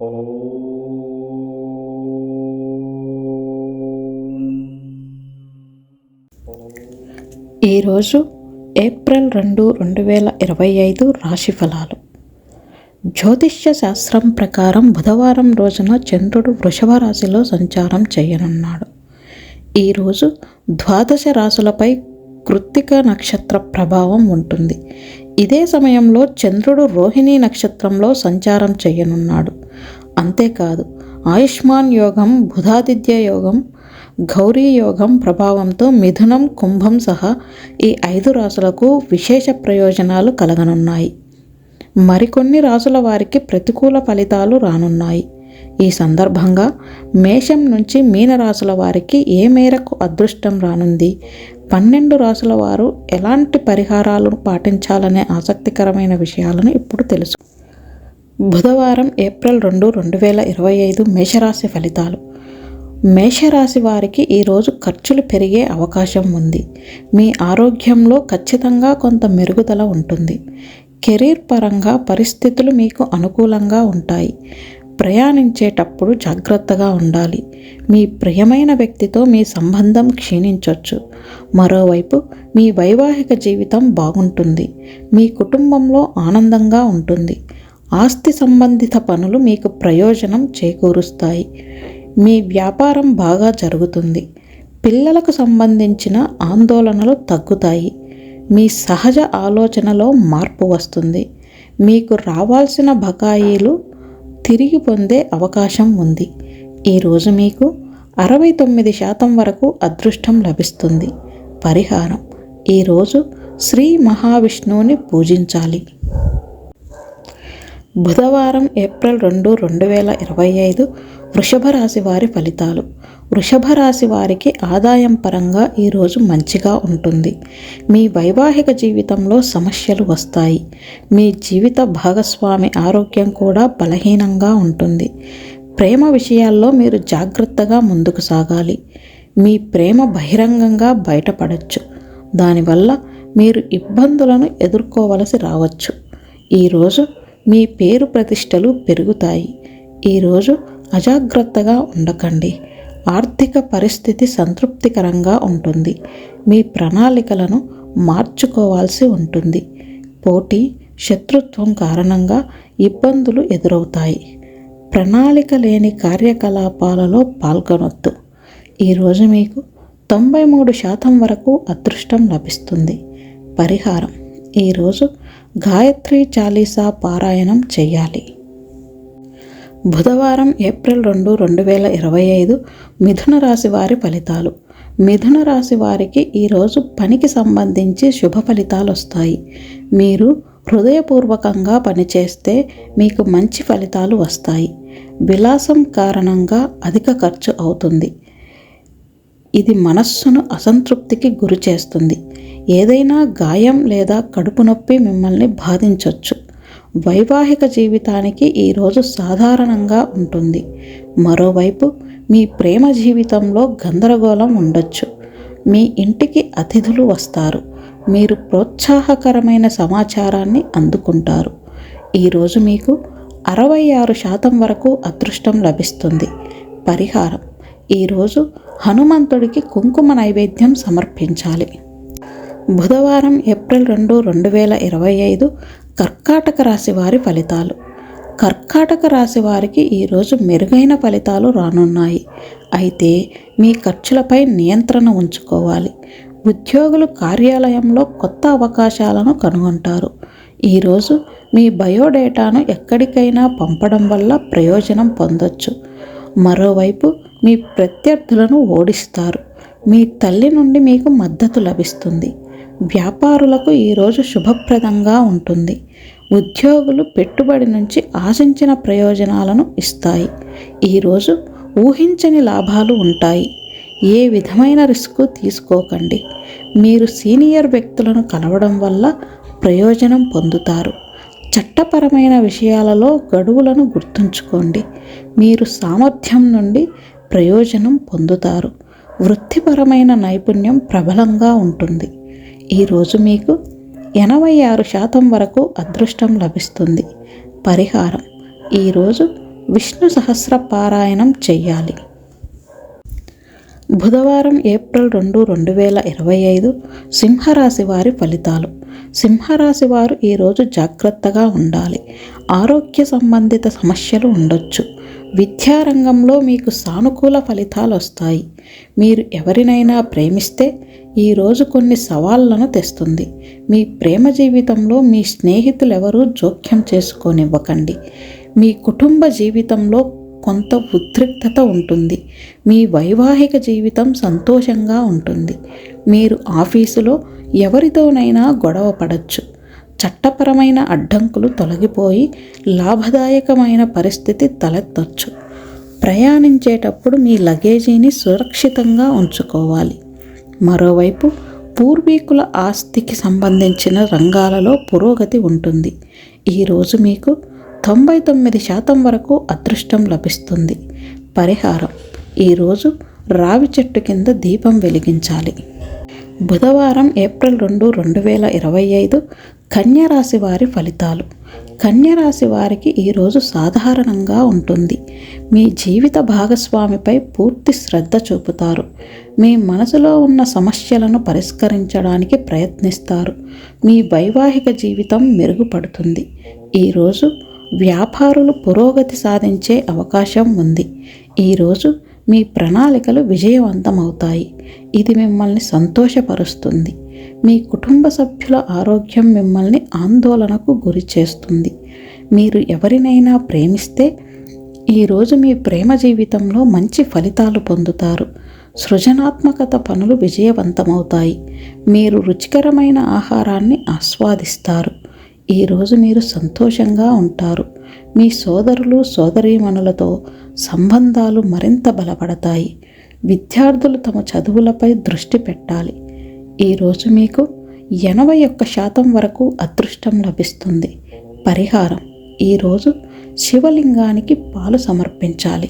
ఈరోజు ఏప్రిల్ రెండు రెండు వేల ఇరవై ఐదు రాశి ఫలాలు. జ్యోతిష్య శాస్త్రం ప్రకారం బుధవారం రోజున చంద్రుడు వృషభ రాశిలో సంచారం చేయనున్నాడు. ఈరోజు ద్వాదశ రాశులపై కృత్తిక నక్షత్ర ప్రభావం ఉంటుంది. ఇదే సమయంలో చంద్రుడు రోహిణి నక్షత్రంలో సంచారం చేయనున్నాడు. అంతేకాదు ఆయుష్మాన్ యోగం బుధాదిత్య యోగం గౌరీ యోగం ప్రభావంతో మిథునం కుంభం సహా ఈ ఐదు రాసులకు విశేష ప్రయోజనాలు కలగనున్నాయి. మరికొన్ని రాసుల వారికి ప్రతికూల ఫలితాలు రానున్నాయి. ఈ సందర్భంగా మేషం నుంచి మీనరాశుల వారికి ఏ మేరకు అదృష్టం రానుంది? పన్నెండు రాసుల వారు ఎలాంటి పరిహారాలను పాటించాలనే ఆసక్తికరమైన విషయాలను ఇప్పుడు తెలుసు బుధవారం ఏప్రిల్ రెండు రెండు వేల ఇరవై ఐదు మేషరాశి ఫలితాలు. మేషరాశి వారికి ఈరోజు ఖర్చులు పెరిగే అవకాశం ఉంది. మీ ఆరోగ్యంలో ఖచ్చితంగా కొంత మెరుగుదల ఉంటుంది. కెరీర్ పరంగా పరిస్థితులు మీకు అనుకూలంగా ఉంటాయి. ప్రయాణించేటప్పుడు జాగ్రత్తగా ఉండాలి. మీ ప్రియమైన వ్యక్తితో మీ సంబంధం క్షీణించవచ్చు మరోవైపు మీ వైవాహిక జీవితం బాగుంటుంది. మీ కుటుంబంలో ఆనందంగా ఉంటుంది. ఆస్తి సంబంధిత పనులు మీకు ప్రయోజనం చేకూరుస్తాయి. మీ వ్యాపారం బాగా జరుగుతుంది. పిల్లలకు సంబంధించిన ఆందోళనలు తగ్గుతాయి. మీ సహజ ఆలోచనలో మార్పు వస్తుంది. మీకు రావాల్సిన బకాయిలు తిరిగి పొందే అవకాశం ఉంది. ఈరోజు మీకు అరవై తొమ్మిది శాతం వరకు అదృష్టం లభిస్తుంది. పరిహారం. ఈరోజు శ్రీ మహావిష్ణువుని పూజించాలి. బుధవారం ఏప్రిల్ రెండు రెండు వేల ఇరవై ఐదు వృషభ రాశి వారి ఫలితాలు. వృషభ రాశి వారికి ఆదాయం పరంగా ఈరోజు మంచిగా ఉంటుంది. మీ వైవాహిక జీవితంలో సమస్యలు వస్తాయి. మీ జీవిత భాగస్వామి ఆరోగ్యం కూడా బలహీనంగా ఉంటుంది. ప్రేమ విషయాల్లో మీరు జాగ్రత్తగా ముందుకు సాగాలి. మీ ప్రేమ బహిరంగంగా బయటపడచ్చు. దానివల్ల మీరు ఇబ్బందులను ఎదుర్కోవలసి రావచ్చు. ఈరోజు మీ పేరు ప్రతిష్టలు పెరుగుతాయి. ఈరోజు అజాగ్రత్తగా ఉండకండి. ఆర్థిక పరిస్థితి సంతృప్తికరంగా ఉంటుంది. మీ ప్రణాళికలను మార్చుకోవాల్సి ఉంటుంది. పోటీ శత్రుత్వం కారణంగా ఇబ్బందులు ఎదురవుతాయి. ప్రణాళిక లేని కార్యకలాపాలలో పాల్గొనొద్దు. ఈరోజు మీకు తొంభై మూడు శాతం వరకు అదృష్టం లభిస్తుంది. పరిహారం. ఈరోజు గాయత్రి చాలీసా పారాయణం చేయాలి బుధవారం ఏప్రిల్ రెండు రెండు వేల ఇరవై ఐదు మిథున రాశి వారి ఫలితాలు. మిథున రాశి వారికి ఈరోజు పనికి సంబంధించి శుభ ఫలితాలు వస్తాయి. మీరు హృదయపూర్వకంగా పనిచేస్తే మీకు మంచి ఫలితాలు వస్తాయి. విలాసం కారణంగా అధిక ఖర్చు అవుతుంది. ఇది మనస్సును అసంతృప్తికి గురి చేస్తుంది. ఏదైనా గాయం లేదా కడుపు నొప్పి మిమ్మల్ని బాధించవచ్చు వైవాహిక జీవితానికి ఈరోజు సాధారణంగా ఉంటుంది. మరోవైపు మీ ప్రేమ జీవితంలో గందరగోళం ఉండొచ్చు. మీ ఇంటికి అతిథులు వస్తారు. మీరు ప్రోత్సాహకరమైన సమాచారాన్ని అందుకుంటారు. ఈరోజు మీకు అరవై ఆరు శాతం వరకు అదృష్టం లభిస్తుంది. పరిహారం. ఈరోజు హనుమంతుడికి కుంకుమ నైవేద్యం సమర్పించాలి. బుధవారం ఏప్రిల్ రెండు రెండు వేల ఇరవై ఐదు కర్కాటక రాశి వారి ఫలితాలు. కర్కాటక రాశి వారికి ఈరోజు మెరుగైన ఫలితాలు రానున్నాయి. అయితే మీ ఖర్చులపై నియంత్రణ ఉంచుకోవాలి. ఉద్యోగులు కార్యాలయంలో కొత్త అవకాశాలను కనుగొంటారు. ఈరోజు మీ బయోడేటాను ఎక్కడికైనా పంపడం వల్ల ప్రయోజనం పొందొచ్చు. మరోవైపు మీ ప్రత్యర్థులను ఓడిస్తారు. మీ తల్లి నుండి మీకు మద్దతు లభిస్తుంది. వ్యాపారులకు ఈరోజు శుభప్రదంగా ఉంటుంది. ఉద్యోగులు పెట్టుబడి నుంచి ఆశించిన ప్రయోజనాలను ఇస్తాయి. ఈరోజు ఊహించని లాభాలు ఉంటాయి. ఏ విధమైన రిస్క్ తీసుకోకండి. మీరు సీనియర్ వ్యక్తులను కలవడం వల్ల ప్రయోజనం పొందుతారు. చట్టపరమైన విషయాలలో గడువులను గుర్తుంచుకోండి. మీరు సామర్థ్యం నుండి ప్రయోజనం పొందుతారు. వృత్తిపరమైన నైపుణ్యం ప్రబలంగా ఉంటుంది. ఈరోజు మీకు ఎనభై ఆరు శాతం వరకు అదృష్టం లభిస్తుంది. పరిహారం. ఈరోజు విష్ణు సహస్ర పారాయణం చెయ్యాలి. బుధవారం ఏప్రిల్ రెండు రెండు వేల ఇరవై ఐదు సింహరాశి వారి ఫలితాలు. సింహరాశి వారు ఈరోజు జాగ్రత్తగా ఉండాలి. ఆరోగ్య సంబంధిత సమస్యలు ఉండొచ్చు. విద్యారంగంలో మీకు సానుకూల ఫలితాలు వస్తాయి. మీరు ఎవరినైనా ప్రేమిస్తే ఈరోజు కొన్ని సవాళ్ళను తెస్తుంది. మీ ప్రేమ జీవితంలో మీ స్నేహితులు ఎవరూ జోక్యం చేసుకోనివ్వకండి. మీ కుటుంబ జీవితంలో కొంత ఉద్రిక్తత ఉంటుంది. మీ వైవాహిక జీవితం సంతోషంగా ఉంటుంది. మీరు ఆఫీసులో ఎవరితోనైనా గొడవ పడచ్చు. చట్టపరమైన అడ్డంకులు తొలగిపోయి లాభదాయకమైన పరిస్థితి తలెత్తొచ్చు. ప్రయాణించేటప్పుడు మీ లగేజీని సురక్షితంగా ఉంచుకోవాలి. మరోవైపు పూర్వీకుల ఆస్తికి సంబంధించిన రంగాలలో పురోగతి ఉంటుంది. ఈరోజు మీకు తొంభై తొమ్మిది శాతం వరకు అదృష్టం లభిస్తుంది. పరిహారం. ఈరోజు రావి చెట్టు కింద దీపం వెలిగించాలి. బుధవారం ఏప్రిల్ రెండు రెండు వేల ఇరవై ఐదు కన్యరాశి వారి ఫలితాలు. కన్యరాశి వారికి ఈరోజు సాధారణంగా ఉంటుంది. మీ జీవిత భాగస్వామిపై పూర్తి శ్రద్ధ చూపుతారు. మీ మనసులో ఉన్న సమస్యలను పరిష్కరించడానికి ప్రయత్నిస్తారు. మీ వైవాహిక జీవితం మెరుగుపడుతుంది. ఈరోజు వ్యాపారులు పురోగతి సాధించే అవకాశం ఉంది. ఈరోజు మీ ప్రణాళికలు విజయవంతమవుతాయి. ఇది మిమ్మల్ని సంతోషపరుస్తుంది. మీ కుటుంబ సభ్యుల ఆరోగ్యం మిమ్మల్ని ఆందోళనకు గురి చేస్తుంది. మీరు ఎవరినైనా ప్రేమిస్తే ఈరోజు మీ ప్రేమ జీవితంలో మంచి ఫలితాలు పొందుతారు. సృజనాత్మకత పనులు విజయవంతమవుతాయి. మీరు రుచికరమైన ఆహారాన్ని ఆస్వాదిస్తారు. ఈరోజు మీరు సంతోషంగా ఉంటారు. మీ సోదరులు సోదరీమణులతో సంబంధాలు మరింత బలపడతాయి. విద్యార్థులు తమ చదువులపై దృష్టి పెట్టాలి. ఈరోజు మీకు ఎనభై ఒక్క శాతం వరకు అదృష్టం లభిస్తుంది. పరిహారం. ఈరోజు శివలింగానికి పాలు సమర్పించాలి.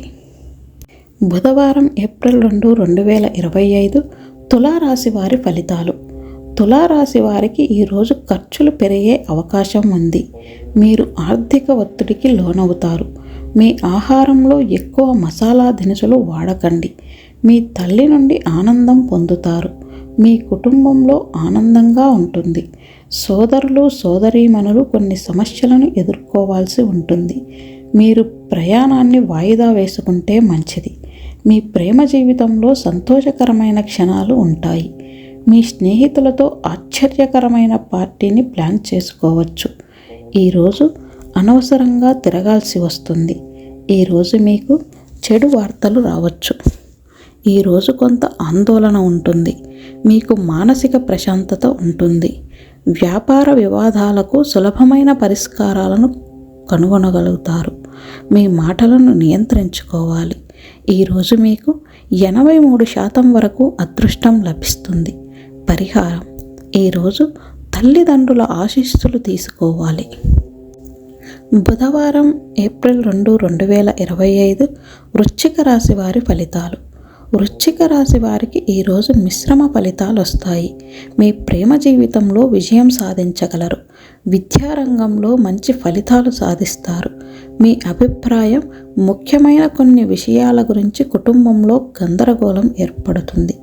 బుధవారం ఏప్రిల్ రెండు రెండు వేల ఇరవై ఐదు తులారాశి వారి ఫలితాలు. తులారాశి వారికి ఈరోజు ఖర్చులు పెరిగే అవకాశం ఉంది. మీరు ఆర్థిక ఒత్తిడికి లోనవుతారు. మీ ఆహారంలో ఎక్కువ మసాలా దినుసులు వాడకండి. మీ తల్లి నుండి ఆనందం పొందుతారు. మీ కుటుంబంలో ఆనందంగా ఉంటుంది. సోదరులు సోదరీమణులు కొన్ని సమస్యలను ఎదుర్కోవాల్సి ఉంటుంది. మీరు ప్రయాణాన్ని వాయిదా వేసుకుంటే మంచిది. మీ ప్రేమ జీవితంలో సంతోషకరమైన క్షణాలు ఉంటాయి. మీ స్నేహితులతో ఆశ్చర్యకరమైన పార్టీని ప్లాన్ చేసుకోవచ్చు. ఈరోజు అనవసరంగా తిరగాల్సి వస్తుంది. ఈరోజు మీకు చెడు వార్తలు రావచ్చు. ఈరోజు కొంత ఆందోళన ఉంటుంది. మీకు మానసిక ప్రశాంతత ఉంటుంది. వ్యాపార వివాదాలకు సులభమైన పరిష్కారాలను కనుగొనగలుగుతారు. మీ మాటలను నియంత్రించుకోవాలి. ఈరోజు మీకు ఎనభై మూడు శాతం వరకు అదృష్టం లభిస్తుంది. పరిహారం. ఈరోజు తల్లిదండ్రుల ఆశీస్సులు తీసుకోవాలి. బుధవారం ఏప్రిల్ రెండు రెండు వేల ఇరవై ఐదు వృశ్చిక రాశి వారి ఫలితాలు. వృశ్చిక రాశి వారికి ఈరోజు మిశ్రమ ఫలితాలు వస్తాయి. మీ ప్రేమ జీవితంలో విజయం సాధించగలరు. విద్యారంగంలో మంచి ఫలితాలు సాధిస్తారు. మీ అభిప్రాయం ముఖ్యమైన కొన్ని విషయాల గురించి కుటుంబంలో గందరగోళం ఏర్పడుతుంది.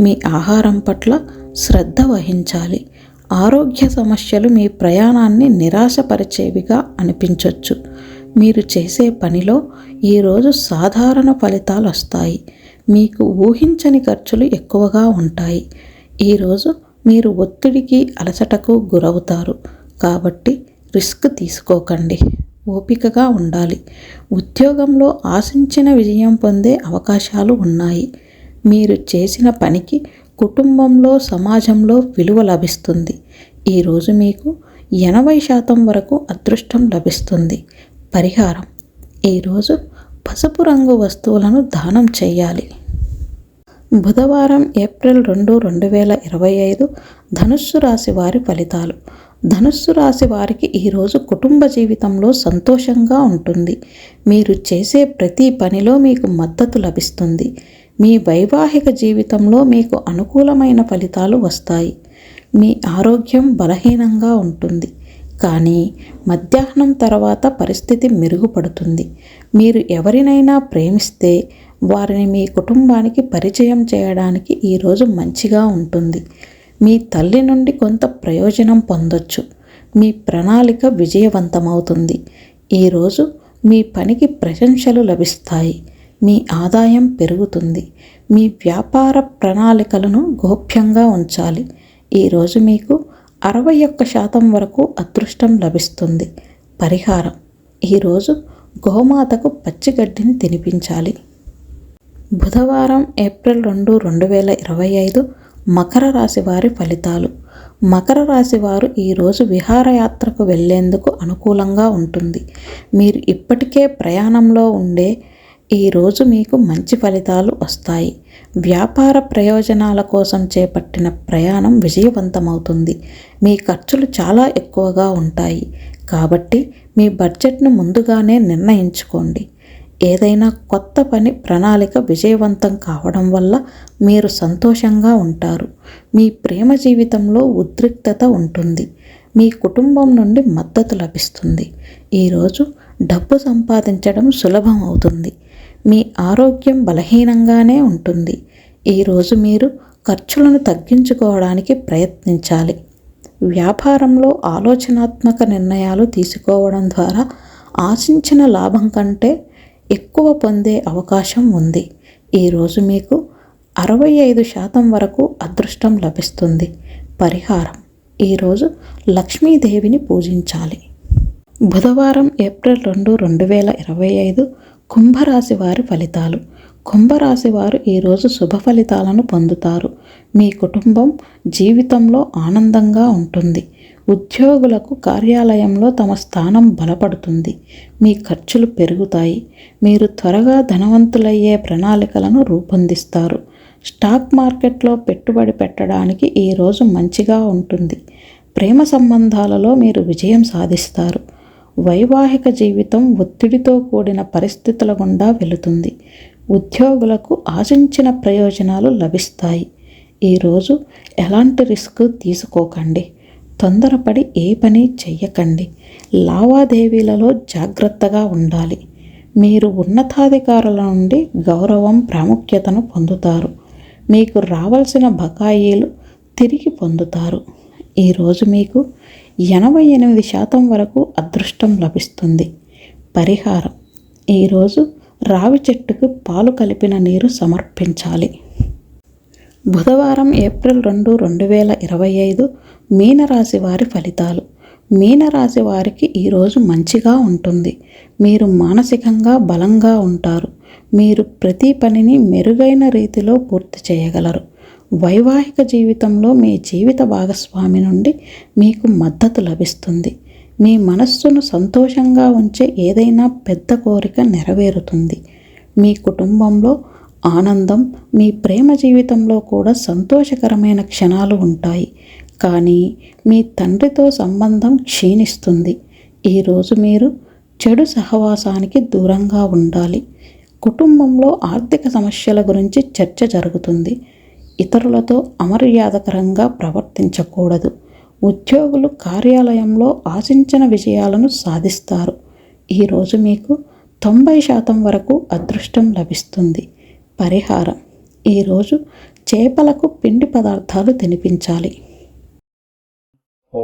మీ ఆహారం పట్ల శ్రద్ధ వహించాలి. ఆరోగ్య సమస్యలు మీ ప్రయాణాన్ని నిరాశపరిచేవిగా అనిపించవచ్చు మీరు చేసే పనిలో ఈరోజు సాధారణ ఫలితాలు వస్తాయి. మీకు ఊహించని ఖర్చులు ఎక్కువగా ఉంటాయి. ఈరోజు మీరు ఒత్తిడికి అలసటకు గురవుతారు. కాబట్టి రిస్క్ తీసుకోకండి. ఓపికగా ఉండాలి. ఉద్యోగంలో ఆశించిన విజయం పొందే అవకాశాలు ఉన్నాయి. మీరు చేసిన పనికి కుటుంబంలో సమాజంలో విలువ లభిస్తుంది. ఈరోజు మీకు ఎనభై శాతం వరకు అదృష్టం లభిస్తుంది. పరిహారం. ఈరోజు పసుపు రంగు వస్తువులను దానం చేయాలి. బుధవారం ఏప్రిల్ రెండు రెండు వేల ఇరవై ఐదు ధనుస్సు రాశి వారి ఫలితాలు. ధనుస్సు రాశి వారికి ఈరోజు కుటుంబ జీవితంలో సంతోషంగా ఉంటుంది. మీరు చేసే ప్రతి పనిలో మీకు మద్దతు లభిస్తుంది. మీ వైవాహిక జీవితంలో మీకు అనుకూలమైన ఫలితాలు వస్తాయి. మీ ఆరోగ్యం బలహీనంగా ఉంటుంది. కానీ మధ్యాహ్నం తర్వాత పరిస్థితి మెరుగుపడుతుంది. మీరు ఎవరినైనా ప్రేమిస్తే వారిని మీ కుటుంబానికి పరిచయం చేయడానికి ఈరోజు మంచిగా ఉంటుంది. మీ తల్లి నుండి కొంత ప్రయోజనం పొందొచ్చు. మీ ప్రణాళిక విజయవంతమవుతుంది. ఈరోజు మీ పనికి ప్రశంసలు లభిస్తాయి. మీ ఆదాయం పెరుగుతుంది. మీ వ్యాపార ప్రణాళికలను గోప్యంగా ఉంచాలి. ఈరోజు మీకు అరవై ఒక్క శాతం వరకు అదృష్టం లభిస్తుంది. పరిహారం. ఈరోజు గోమాతకు పచ్చిగడ్డిని తినిపించాలి. బుధవారం ఏప్రిల్ రెండు రెండు వేల ఇరవై ఐదు మకర రాశి వారి ఫలితాలు. మకర రాశి వారు ఈరోజు విహారయాత్రకు వెళ్ళేందుకు అనుకూలంగా ఉంటుంది. మీరు ఇప్పటికే ప్రయాణంలో ఉండే ఈరోజు మీకు మంచి ఫలితాలు వస్తాయి. వ్యాపార ప్రయోజనాల కోసం చేపట్టిన ప్రయాణం విజయవంతమవుతుంది. మీ ఖర్చులు చాలా ఎక్కువగా ఉంటాయి. కాబట్టి మీ బడ్జెట్ను ముందుగానే నిర్ణయించుకోండి. ఏదైనా కొత్త పని ప్రణాళిక విజయవంతం కావడం వల్ల మీరు సంతోషంగా ఉంటారు. మీ ప్రేమ జీవితంలో ఉద్రిక్తత ఉంటుంది. మీ కుటుంబం నుండి మద్దతు లభిస్తుంది. ఈరోజు డబ్బు సంపాదించడం సులభం అవుతుంది. మీ ఆరోగ్యం బలహీనంగానే ఉంటుంది. ఈరోజు మీరు ఖర్చులను తగ్గించుకోవడానికి ప్రయత్నించాలి. వ్యాపారంలో ఆలోచనాత్మక నిర్ణయాలు తీసుకోవడం ద్వారా ఆశించిన లాభం కంటే ఎక్కువ పొందే అవకాశం ఉంది. ఈరోజు మీకు అరవై ఐదు శాతం వరకు అదృష్టం లభిస్తుంది. పరిహారం. ఈరోజు లక్ష్మీదేవిని పూజించాలి. బుధవారం ఏప్రిల్ రెండు రెండు వేల ఇరవై ఐదు కుంభరాశి వారి ఫలితాలు. కుంభరాశి వారు ఈరోజు శుభ ఫలితాలను పొందుతారు. మీ కుటుంబం జీవితంలో ఆనందంగా ఉంటుంది. ఉద్యోగులకు కార్యాలయంలో తమ స్థానం బలపడుతుంది. మీ ఖర్చులు పెరుగుతాయి. మీరు త్వరగా ధనవంతులయ్యే ప్రణాళికలను రూపొందిస్తారు. స్టాక్ మార్కెట్లో పెట్టుబడి పెట్టడానికి ఈరోజు మంచిగా ఉంటుంది. ప్రేమ సంబంధాలలో మీరు విజయం సాధిస్తారు. వైవాహిక జీవితం ఒత్తిడితో కూడిన పరిస్థితుల గుండా వెళుతుంది. ఉద్యోగులకు ఆశించిన ప్రయోజనాలు లభిస్తాయి. ఈరోజు ఎలాంటి రిస్క్ తీసుకోకండి. తొందరపడి ఏ పని చెయ్యకండి. లావాదేవీలలో జాగ్రత్తగా ఉండాలి. మీరు ఉన్నతాధికారుల నుండి గౌరవం ప్రాముఖ్యతను పొందుతారు. మీకు రావాల్సిన బకాయిలు తిరిగి పొందుతారు. ఈరోజు మీకు ఎనభై ఎనిమిది శాతం వరకు అదృష్టం లభిస్తుంది. పరిహారం. ఈరోజు రావి చెట్టుకు పాలు కలిపిన నీరు సమర్పించాలి. బుధవారం ఏప్రిల్ రెండు రెండు వేల ఇరవై ఐదు మీనరాశి వారి ఫలితాలు. మీనరాశి వారికి ఈరోజు మంచిగా ఉంటుంది. మీరు మానసికంగా బలంగా ఉంటారు. మీరు ప్రతి పనిని మెరుగైన రీతిలో పూర్తి చేయగలరు. వైవాహిక జీవితంలో మీ జీవిత భాగస్వామి నుండి మీకు మద్దతు లభిస్తుంది. మీ మనస్సును సంతోషంగా ఉంచే ఏదైనా పెద్ద కోరిక నెరవేరుతుంది. మీ కుటుంబంలో ఆనందం మీ ప్రేమ జీవితంలో కూడా సంతోషకరమైన క్షణాలు ఉంటాయి. కానీ మీ తండ్రితో సంబంధం క్షీణిస్తుంది. ఈరోజు మీరు చెడు సహవాసానికి దూరంగా ఉండాలి. కుటుంబంలో ఆర్థిక సమస్యల గురించి చర్చ జరుగుతుంది. ఇతరులతో అమర్యాదకరంగా ప్రవర్తించకూడదు. ఉద్యోగులు కార్యాలయంలో ఆశించిన విజయాలను సాధిస్తారు. ఈరోజు మీకు తొంభై శాతం వరకు అదృష్టం లభిస్తుంది. పరిహారం. ఈరోజు చేపలకు పిండి పదార్థాలు తినిపించాలి. ఓ